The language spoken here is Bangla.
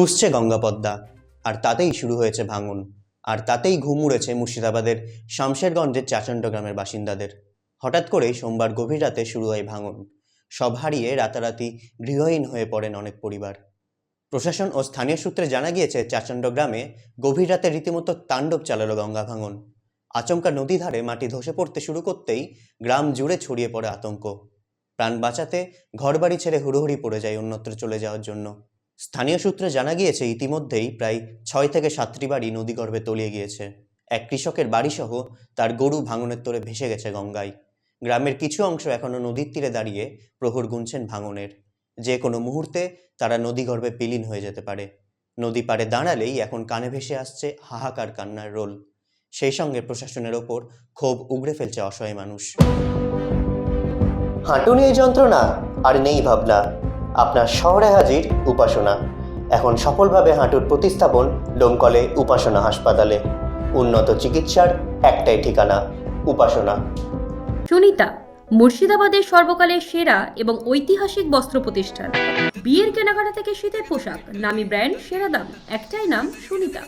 ফুসছে গঙ্গাপদ্মা। আর তাতেই শুরু হয়েছে ভাঙন। আর তাতেই ঘুম উড়েছে মুর্শিদাবাদের শামশেরগঞ্জের চাচণ্ড গ্রামের বাসিন্দাদের। হঠাৎ করেই সোমবার গভীর রাতে শুরু হয় ভাঙন। সব হারিয়ে রাতারাতি গৃহহীন হয়ে পড়েন অনেক পরিবার। প্রশাসন ও স্থানীয় সূত্রে জানা গিয়েছে, চাচণ্ড গ্রামে গভীর রাতে রীতিমতো তাণ্ডব চালালো গঙ্গা ভাঙন। আচমকা নদী ধারে মাটি ধসে পড়তে শুরু করতেই গ্রাম জুড়ে ছড়িয়ে পড়ে আতঙ্ক। প্রাণ বাঁচাতে ঘরবাড়ি ছেড়ে হুড়োহুড়ি পড়ে যায় অন্যত্র চলে যাওয়ার জন্য। স্থানীয় সূত্রে জানা গিয়েছে, ইতিমধ্যেই প্রায় ছয় থেকে সাতটি বাড়ি নদীগর্ভে তলিয়ে গিয়েছে। এক কৃষকের বাড়িসহ তার গরু ভাঙনের তোরে ভেসে গেছে গঙ্গায়। গ্রামের কিছু অংশ এখনও নদীর তীরে দাঁড়িয়ে প্রহর গুনছেন ভাঙনের। যে কোনো মুহূর্তে তারা নদীগর্ভে বিলীন হয়ে যেতে পারে। নদী পাড়ে দাঁড়ালেই এখন কানে ভেসে আসছে হাহাকার কান্নার রোল। সেই সঙ্গে প্রশাসনের ওপর ক্ষোভ উগড়ে ফেলছে অসহায় মানুষ। হাঁটু নিয়ে যন্ত্রণা, আর নেই ভাবনা। আপনার শহরে হাজির উপাসনা। এখন সফলভাবে হাঁটুর প্রতিস্থাপন ডোমকলে উপাসনা হাসপাতালে। উন্নত চিকিৎসার একটাই ঠিকানা, উপাসনা। সুনিতা, মুর্শিদাবাদের সর্বকালের সেরা এবং ঐতিহাসিক বস্ত্র প্রতিষ্ঠান। বিয়ের কেনাকাটা থেকে শীতের পোশাক, নামি ব্র্যান্ড, সেরা দাম, একটাই নাম সুনিতা।